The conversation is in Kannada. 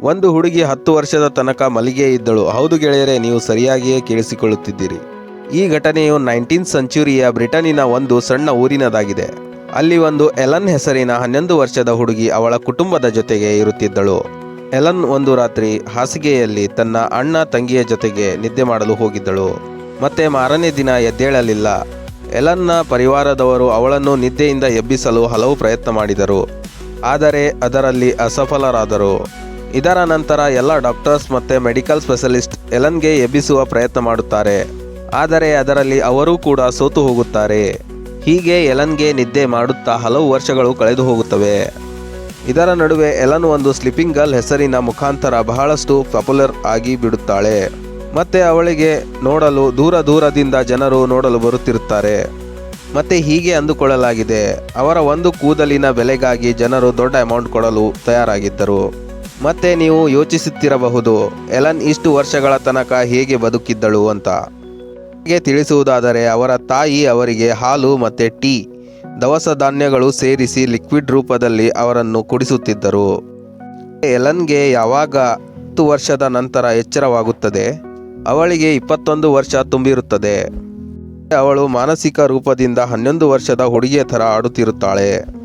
ಒಂದು ಹುಡುಗಿ ಹತ್ತು ವರ್ಷದ ತನಕ ಮಲಿಗೆ ಇದ್ದಳು. ಹೌದು ಗೆಳೆಯರೆ, ನೀವು ಸರಿಯಾಗಿಯೇ ಕೇಳಿಸಿಕೊಳ್ಳುತ್ತಿದ್ದೀರಿ. ಈ ಘಟನೆಯು ನೈನ್ಟೀನ್ ಸೆಂಚುರಿಯ ಬ್ರಿಟನಿನ ಒಂದು ಸಣ್ಣ ಊರಿನದಾಗಿದೆ. ಅಲ್ಲಿ ಒಂದು ಎಲನ್ ಹೆಸರಿನ ಹನ್ನೊಂದು ವರ್ಷದ ಹುಡುಗಿ ಅವಳ ಕುಟುಂಬದ ಜೊತೆಗೆ ಇರುತ್ತಿದ್ದಳು. ಎಲನ್ ಒಂದು ರಾತ್ರಿ ಹಾಸಿಗೆಯಲ್ಲಿ ತನ್ನ ಅಣ್ಣ ತಂಗಿಯ ಜೊತೆಗೆ ನಿದ್ದೆ ಮಾಡಲು ಹೋಗಿದ್ದಳು. ಮತ್ತೆ ಮಾರನೇ ದಿನ ಎದ್ದೇಳಲಿಲ್ಲ. ಎಲನ್ನ ಪರಿವಾರದವರು ಅವಳನ್ನು ನಿದ್ದೆಯಿಂದ ಎಬ್ಬಿಸಲು ಹಲವು ಪ್ರಯತ್ನ ಮಾಡಿದರು. ಆದರೆ ಅದರಲ್ಲಿ ಅಸಫಲರಾದರು. ಇದರ ನಂತರ ಎಲ್ಲ ಡಾಕ್ಟರ್ಸ್ ಮತ್ತು ಮೆಡಿಕಲ್ ಸ್ಪೆಷಲಿಸ್ಟ್ ಎಲನ್ಗೆ ಎಬ್ಬಿಸುವ ಪ್ರಯತ್ನ ಮಾಡುತ್ತಾರೆ. ಆದರೆ ಅದರಲ್ಲಿ ಅವರೂ ಕೂಡ ಸೋತು ಹೋಗುತ್ತಾರೆ. ಹೀಗೆ ಎಲನ್ಗೆ ನಿದ್ದೆ ಮಾಡುತ್ತಾ ಹಲವು ವರ್ಷಗಳು ಕಳೆದು ಹೋಗುತ್ತವೆ. ಇದರ ನಡುವೆ ಎಲನ್ ಒಂದು ಸ್ಲಿಪ್ಪಿಂಗ್ ಗರ್ಲ್ ಹೆಸರಿನ ಮುಖಾಂತರ ಬಹಳಷ್ಟು ಪಾಪ್ಯುಲರ್ ಆಗಿ ಬಿಡುತ್ತಾಳೆ. ಮತ್ತೆ ಅವಳಿಗೆ ನೋಡಲು ದೂರ ದೂರದಿಂದ ಜನರು ನೋಡಲು ಬರುತ್ತಿರುತ್ತಾರೆ. ಮತ್ತೆ ಹೀಗೆ ಅಂದುಕೊಳ್ಳಲಾಗಿದೆ. ಅವರ ಒಂದು ಕೂದಲಿನ ಬೆಲೆಗಾಗಿ ಜನರು ದೊಡ್ಡ ಅಮೌಂಟ್ ಕೊಡಲು ತಯಾರಾಗಿದ್ದರು. ಮತ್ತೆ ನೀವು ಯೋಚಿಸುತ್ತಿರಬಹುದು, ಎಲನ್ ಇಷ್ಟು ವರ್ಷಗಳ ತನಕ ಹೇಗೆ ಬದುಕಿದ್ದಳು ಅಂತ. ಹಾಗೆ ತಿಳಿಸುವುದಾದರೆ ಅವರ ತಾಯಿ ಅವರಿಗೆ ಹಾಲು ಮತ್ತು ಟೀ, ದವಸ ಧಾನ್ಯಗಳು ಸೇರಿಸಿ ಲಿಕ್ವಿಡ್ ರೂಪದಲ್ಲಿ ಅವರನ್ನು ಕುಡಿಸುತ್ತಿದ್ದರು. ಎಲನ್ಗೆ ಯಾವಾಗ ಹತ್ತು ವರ್ಷದ ನಂತರ ಎಚ್ಚರವಾಗುತ್ತದೆ? ಅವಳಿಗೆ ಇಪ್ಪತ್ತೊಂದು ವರ್ಷ ತುಂಬಿರುತ್ತದೆ. ಅವಳು ಮಾನಸಿಕ ರೂಪದಿಂದ ಹನ್ನೊಂದು ವರ್ಷದ ಹುಡುಗಿಯ ಥರ ಆಡುತ್ತಿರುತ್ತಾಳೆ.